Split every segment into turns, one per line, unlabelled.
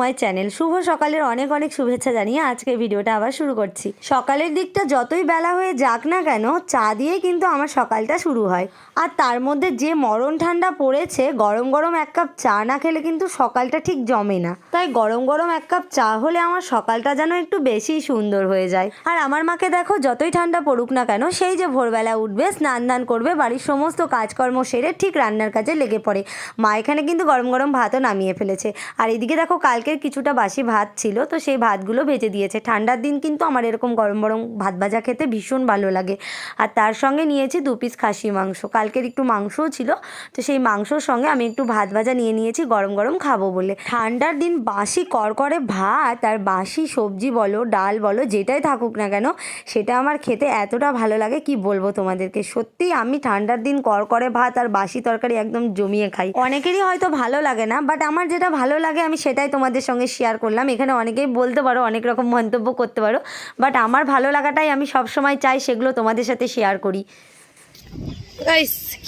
My channel. শুভ সকালের অনেক অনেক শুভেচ্ছা জানিয়ে আজকে ভিডিওটা আবার শুরু করছি। সকালের দিকটা যতই বেলা হয়ে যাক না কেন, চা দিয়ে কিন্তু আমার সকালটা শুরু হয়। আর তার মধ্যে যে মরণ ঠান্ডা পড়েছে, গরম গরম এক কাপ চা না খেলে কিন্তু সকালটা ঠিক জমে না। তাই গরম গরম এক কাপ চা হলে আমার সকালটা যেন একটু বেশি সুন্দর হয়ে যায়। আর আমার মাকে দেখো, যতই ঠান্ডা পড়ুক না কেন, সেই যে ভোরবেলা উঠবে, স্নান দান করবে, বাড়ির সমস্ত কাজকর্ম সেরে ঠিক রান্নার কাজে লেগে পড়ে। মা এখানে কিন্তু গরম গরম ভাতও নামিয়ে ফেলেছে। আর এদিকে দেখো কালকের কিছুটা বাসি ভাত ছিল, তো সেই ভাতগুলো ভেজে দিয়েছে। ঠান্ডার দিন কিন্তু আমার এরকম গরম গরম ভাত ভাজা খেতে ভীষণ ভালো লাগে। আর তার সঙ্গে নিয়েছি দু পিস খাসি মাংস। কালকের একটু মাংসও ছিল, তো সেই মাংসর সঙ্গে আমি একটু ভাত ভাজা নিয়ে নিয়েছি, গরম গরম খাব বলে। ঠান্ডার দিন বাসি করকরে ভাত আর বাসি সবজি বলো, ডাল বলো, যেটাই থাকুক না কেন, সেটা আমার খেতে এতটা ভালো লাগে কি বলব তোমাদেরকে। সত্যি আমি ঠান্ডার দিন করকরে ভাত আর বাসি তরকারি একদম জমিয়ে খাই। অনেকেরই হয়তো ভালো লাগে না বাট আমার যেটা ভালো লাগে আমি সেটাই তোমাদের সঙ্গে শেয়ার করলাম। এখানে অনেকেই বলতে পারো, অনেক রকম মন্তব্য করতে পারো। বাট আমার ভালো লাগাটাই আমি সবসময় চাই সেগুলো তোমাদের সাথে শেয়ার করি।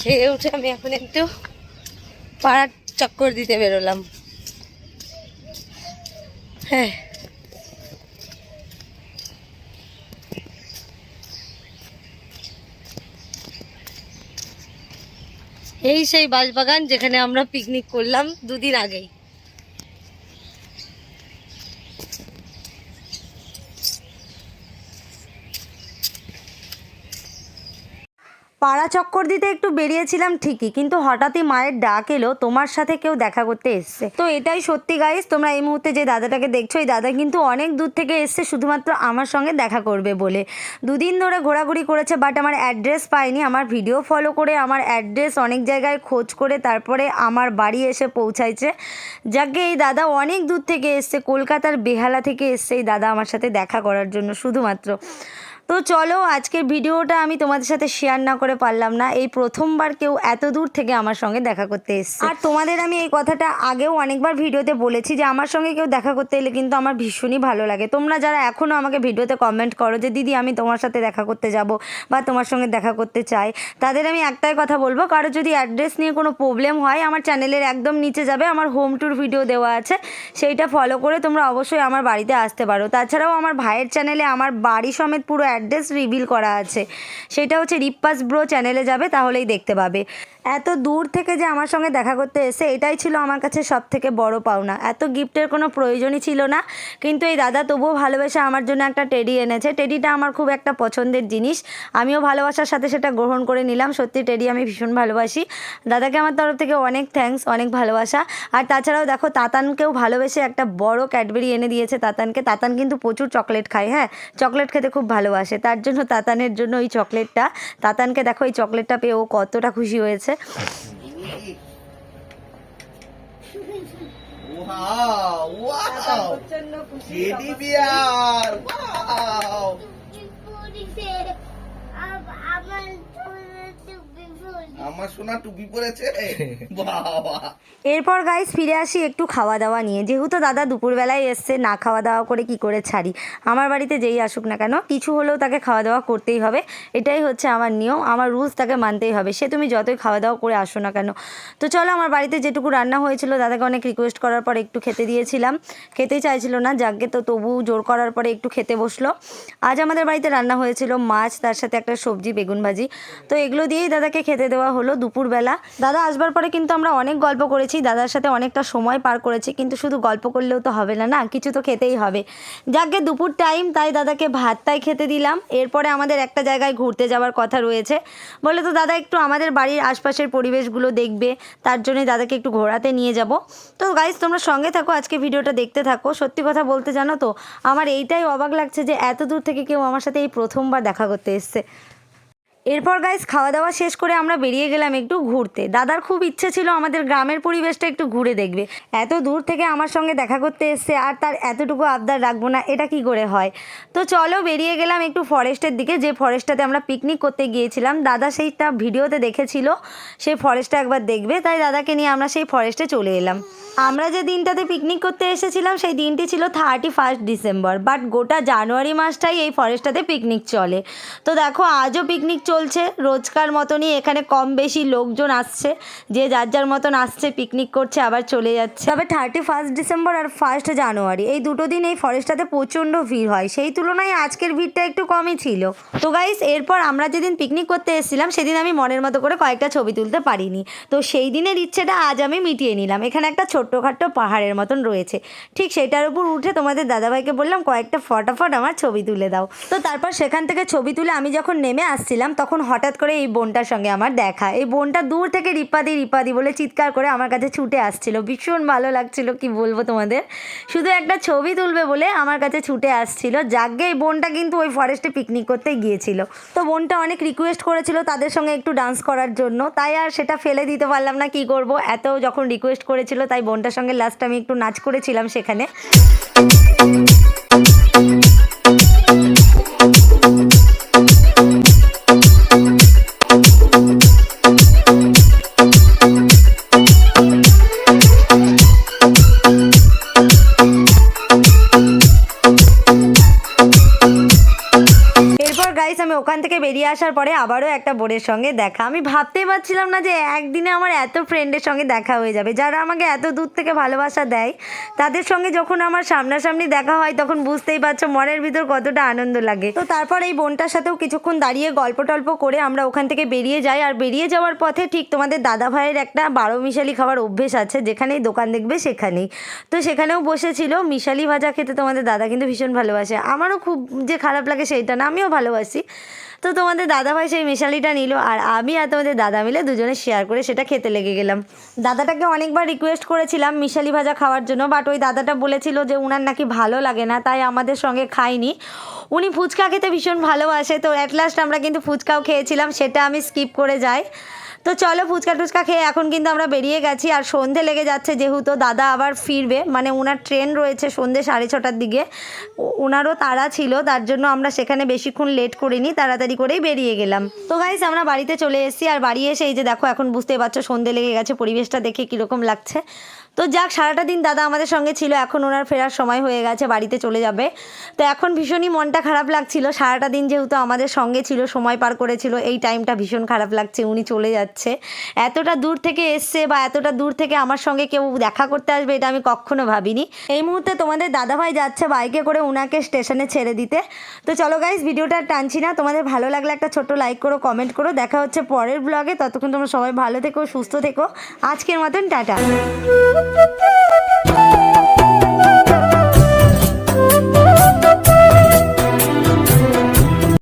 খেয়ে উঠে আমি এখন একটু পাড়ার চক্কর দিতে বেরোলাম। হ্যাঁ। এই সেই বাঁশবাগান যেখানে আমরা পিকনিক করলাম দুদিন আগেই। পাড়া চক্কর দিতে একটু বেরিয়েছিলাম ঠিকই, কিন্তু হঠাৎই মায়ের ডাক এলো, তোমার সাথে কেউ দেখা করতে এসছে। তো এটাই সত্যি গাইস তোমরা এই মুহূর্তে যে দাদাটাকে দেখছ, এই দাদা কিন্তু অনেক দূর থেকে এসছে, শুধুমাত্র আমার সঙ্গে দেখা করবে বলে। দুদিন ধরে ঘোরাঘুরি করেছে বাট আমার অ্যাড্রেস পাইনি, আমার ভিডিও ফলো করে আমার অ্যাড্রেস অনেক জায়গায় খোঁজ করে তারপরে আমার বাড়ি এসে পৌঁছাইছে। যাকে এই দাদা অনেক দূর থেকে এসছে, কলকাতার বেহালা থেকে এসছে, এই দাদা আমার সাথে দেখা করার জন্য শুধুমাত্র। তো চলো, আজকের ভিডিওটা আমি তোমাদের সাথে শেয়ার না করে পারলাম না। এই প্রথমবার কেউ এত দূর থেকে আমার সঙ্গে দেখা করতে এসছে। আর তোমাদের আমি এই কথাটা আগেও অনেকবার ভিডিওতে বলেছি যে, আমার সঙ্গে কেউ দেখা করতে এলে কিন্তু আমার ভীষণই ভালো লাগে। তোমরা যারা এখনও আমাকে ভিডিওতে কমেন্ট করো যে, দিদি, আমি তোমার সাথে দেখা করতে যাব বা তোমার সঙ্গে দেখা করতে চাই, তাদের আমি একটাই কথা বলব, কারও যদি অ্যাড্রেস নিয়ে কোনো প্রবলেম হয়, আমার চ্যানেলের একদম নিচে যাবে, আমার হোম ট্যুর ভিডিও দেওয়া আছে, সেইটা ফলো করে তোমরা অবশ্যই আমার বাড়িতে আসতে পারো। তাছাড়াও আমার ভাইয়ের চ্যানেলে আমার বাড়ি সমেত পুরো অ্যাড্রেস রিভিল করা আছে। সেটা হচ্ছে রিপ্পাস ব্রো চ্যানেলে যাবে, তাহলেই দেখতে পাবে। এত দূর থেকে যে আমার সঙ্গে দেখা করতে এসে, এটাই ছিল আমার কাছে সব থেকে বড় পাওনা। এত গিফটের কোনো প্রয়োজনই ছিল না। কিন্তু এই দাদা তবুও ভালোবেসে আমার জন্য একটা টেডি এনেছে। টেডিটা আমার খুব একটা পছন্দের জিনিস। আমিও ভালোবাসার সাথে সেটা গ্রহণ করে নিলাম। সত্যি টেডি আমি ভীষণ ভালোবাসি। দাদাকে আমার তরফ থেকে অনেক থ্যাঙ্কস অনেক ভালোবাসা। আর তাছাড়াও দেখো, তাতানকেও ভালোবেসে একটা বড় ক্যাডবেরি এনে দিয়েছে তাতানকে। তাতান কিন্তু প্রচুর চকলেট খায় হ্যাঁ? চকলেট খেতে খুব ভালোবাসে। তার জন্য তাতানের জন্য ওই চকলেটটা তাতানকে দেখো ওই চকলেটটা পেয়ে ও কতটা খুশি হয়েছে
Wow! Wow! Teddy bear! Wow! আমার সোনা টুপি পরেছে।
এরপর গাইস ফিরে আসি একটু খাওয়া দাওয়া নিয়ে। যেহেতু দাদা দুপুরবেলায় এসছে, না খাওয়া দাওয়া করে কি করে ছাড়ি? আমার বাড়িতে যেই আসুক না কেন, কিছু হলেও তাকে খাওয়া দাওয়া করতেই হবে। এটাই হচ্ছে আমার নিয়ম। আমার রুলস তাকে মানতেই হবে। সে তুমি যতই খাওয়া দাওয়া করে আসো না কেন। তো চলো, আমার বাড়িতে যেটুকু রান্না হয়েছিল দাদাকে অনেক রিকোয়েস্ট করার পরে একটু খেতে দিয়েছিলাম। খেতেই চাইছিল না, যাকে তো তবু জোর করার পরে একটু খেতে বসল। আজ আমাদের বাড়িতে রান্না হয়েছিল মাছ, তার সাথে একটা সবজি, বেগুন ভাজি। তো এগুলো দিয়েই দাদাকে খেতে দেওয়া হলো দুপুরবেলা। দাদা আসবার পরে কিন্তু আমরা অনেক গল্প করেছি, দাদার সাথে অনেকটা সময় পার করেছি, কিন্তু শুধু গল্প করলেও তো হবে না না? কিছু তো খেতেই হবে। যাকে দুপুর টাইম তাই দাদাকে ভাতটাই খেতে দিলাম। এরপরে আমাদের একটা জায়গায় ঘুরতে যাওয়ার কথা রয়েছে। বলে তো দাদা একটু আমাদের বাড়ির আশপাশের পরিবেশগুলো দেখবে, তার জন্যই দাদাকে একটু ঘোরাতে নিয়ে যাব। তো গাইজ তোমরা সঙ্গে থাকো, আজকে ভিডিওটা দেখতে থাকো। সত্যি কথা বলতে জানো তো, আমার এইটাই অবাক লাগছে যে এত দূর থেকে কেউ আমার সাথে এই প্রথমবার দেখা করতে এসছে। এরপর গাইস খাওয়া দাওয়া শেষ করে আমরা বেরিয়ে গেলাম একটু ঘুরতে। দাদার খুব ইচ্ছে ছিল আমাদের গ্রামের পরিবেশটা একটু ঘুরে দেখবে। এত দূর থেকে আমার সঙ্গে দেখা করতে এসছে আর তার এতটুকু আবদার রাখব না, এটা কি করে হয়? তো চলো বেরিয়ে গেলাম একটু ফরেস্টের দিকে, যে ফরেস্টটাতে আমরা পিকনিক করতে গিয়েছিলাম। দাদা সেইটা ভিডিওতে দেখেছিল সেই ফরেস্টটা একবার দেখবে। তাই দাদাকে নিয়ে আমরা সেই ফরেস্টে চলে এলাম। আমরা যে দিনটাতে পিকনিক করতে এসেছিলাম, সেই দিনটি ছিল থার্টি ফার্স্ট ডিসেম্বর বাট গোটা জানুয়ারি মাসটাই এই ফরেস্টটাতে পিকনিক চলে। তো দেখো, আজও পিকনিক চলছে, রোজকার মতনই এখানে কম বেশি লোকজন আসছে, যে যার যার মতন আসছে পিকনিক করছে, আবার চলে যাচ্ছে। তবে থার্টি ফার্স্ট ডিসেম্বর আর ফার্স্ট জানুয়ারি এই দুটো দিন এই ফরেস্টটাতে প্রচণ্ড ভিড় হয়। সেই তুলনায় আজকের ভিড়টা একটু কমই ছিল। তো গাইস এরপর আমরা যেদিন পিকনিক করতে এসেছিলাম, সেদিন আমি মনের মতো করে কয়েকটা ছবি তুলতে পারিনি। তো সেই দিনের ইচ্ছেটা আজ আমি মিটিয়ে নিলাম। এখানে একটা ছোট্টখাট্ট পাহাড়ের মতন রয়েছে। ঠিক সেটার উপর উঠে তোমাদের দাদাভাইকে বললাম, কয়েকটা ফটাফট আমার ছবি তুলে দাও। তো তারপর সেখান থেকে ছবি তুলে আমি যখন নেমে আসছিলাম, তখন হঠাৎ করে এই বোনটার সঙ্গে আমার দেখা। এই বোনটা দূর থেকে রিপাদি রিপাদি বলে চিৎকার করে আমার কাছে ছুটে আসছিল। ভীষণ ভালো লাগছিল, কি বলব তোমাদের? শুধু একটা ছবি তুলবে বলে আমার কাছে ছুটে আসছিল। যাকে এই বোনটা কিন্তু ওই ফরেস্টে পিকনিক করতে গিয়েছিল। তো বোনটা অনেক রিকোয়েস্ট করেছিল তাদের সঙ্গে একটু ডান্স করার জন্য। তাই আর সেটা ফেলে দিতে পারলাম না, কি করব? এত যখন রিকোয়েস্ট করেছিল, তাই বোনটার সঙ্গে লাস্ট আমি একটু নাচ করেছিলাম সেখানে। গাইস আমি ওখান থেকে বেরিয়ে আসার পরে আবারও একটা বোনের সঙ্গে দেখা। আমি ভাবতেই পারছিলাম না যে একদিনে আমার এত ফ্রেন্ডের সঙ্গে দেখা হয়ে যাবে। যারা আমাকে এত দূর থেকে ভালোবাসা দেয়, তাদের সঙ্গে যখন আমার সামনাসামনি দেখা হয়, তখন বুঝতেই পারছ মনের ভিতর কতটা আনন্দ লাগে। তো তারপর এই বোনটার সাথেও কিছুক্ষণ দাঁড়িয়ে গল্প টল্প করে আমরা ওখান থেকে বেরিয়ে যাই। আর বেরিয়ে যাওয়ার পথে ঠিক তোমাদের দাদা ভাইয়ের একটা বারো মিশালি খাওয়ার অভ্যেস আছে, যেখানেই দোকান দেখবে সেখানেই। তো সেখানেও বসেছিল। মিশালি ভাজা খেতে তোমাদের দাদা কিন্তু ভীষণ ভালোবাসে। আমারও খুব যে খারাপ লাগে সেইটা না, আমিও ভালোবাসি। তো তোমাদের দাদা ভাই সেই মিশালিটা নিল আর আমি আর তোমাদের দাদা মিলে দুজনে শেয়ার করে সেটা খেতে লেগে গেলাম। দাদাটাকে অনেকবার রিকোয়েস্ট করেছিলাম মিশালি ভাজা খাওয়ার জন্য বাট ওই দাদাটা বলেছিল যে উনার নাকি ভালো লাগে না, তাই আমাদের সঙ্গে খাইনি। উনি ফুচকা খেতে ভীষণ ভালোবাসে, তো অ্যাট লাস্ট আমরা কিন্তু ফুচকাও খেয়েছিলাম, সেটা আমি স্কিপ করে যাই। তো চলো ফুচকা টুচকা খেয়ে এখন কিন্তু আমরা বেরিয়ে গেছি, আর সন্ধে লেগে যাচ্ছে যেহেতু দাদা আবার ফিরবে মানে ওনার ট্রেন রয়েছে সন্ধে সাড়ে ছটার দিকে ওনারও তাড়া ছিল, তার জন্য আমরা সেখানে বেশিক্ষণ লেট করিনি, তাড়াতাড়ি করেই বেরিয়ে গেলাম। তো গাইস আমরা বাড়িতে চলে এসেছি, আর বাড়ি এসে এই যে দেখো, এখন বুঝতে পারছ সন্ধে লেগে গেছে, পরিবেশটা দেখে কীরকম লাগছে। তো যাক, সারাটা দিন দাদা আমাদের সঙ্গে ছিল, এখন ওনার ফেরার সময় হয়ে গেছে, বাড়িতে চলে যাবে। তো এখন ভীষণই মনটা খারাপ লাগছিল, সারাটা দিন যেহেতু আমাদের সঙ্গে ছিল, সময় পার করেছিল, এই টাইমটা ভীষণ খারাপ লাগছে, উনি চলে যাচ্ছে। এতটা দূর থেকে এসছে বা এতটা দূর থেকে আমার সঙ্গে কেউ দেখা করতে আসবে, এটা আমি কখনো ভাবিনি। এই মুহূর্তে তোমাদের দাদাভাই যাচ্ছে বাইকে করে উনাকে স্টেশনে ছেড়ে দিতে। তো চলো গাইজ ভিডিওটা টানছি না। তোমাদের ভালো লাগলে একটা ছোট্ট লাইক করো কমেন্ট করো। দেখা হচ্ছে পরের ব্লগে ততক্ষণ তোমরা সবাই ভালো থেকো, সুস্থ থেকো। আজকের মতন টাটা।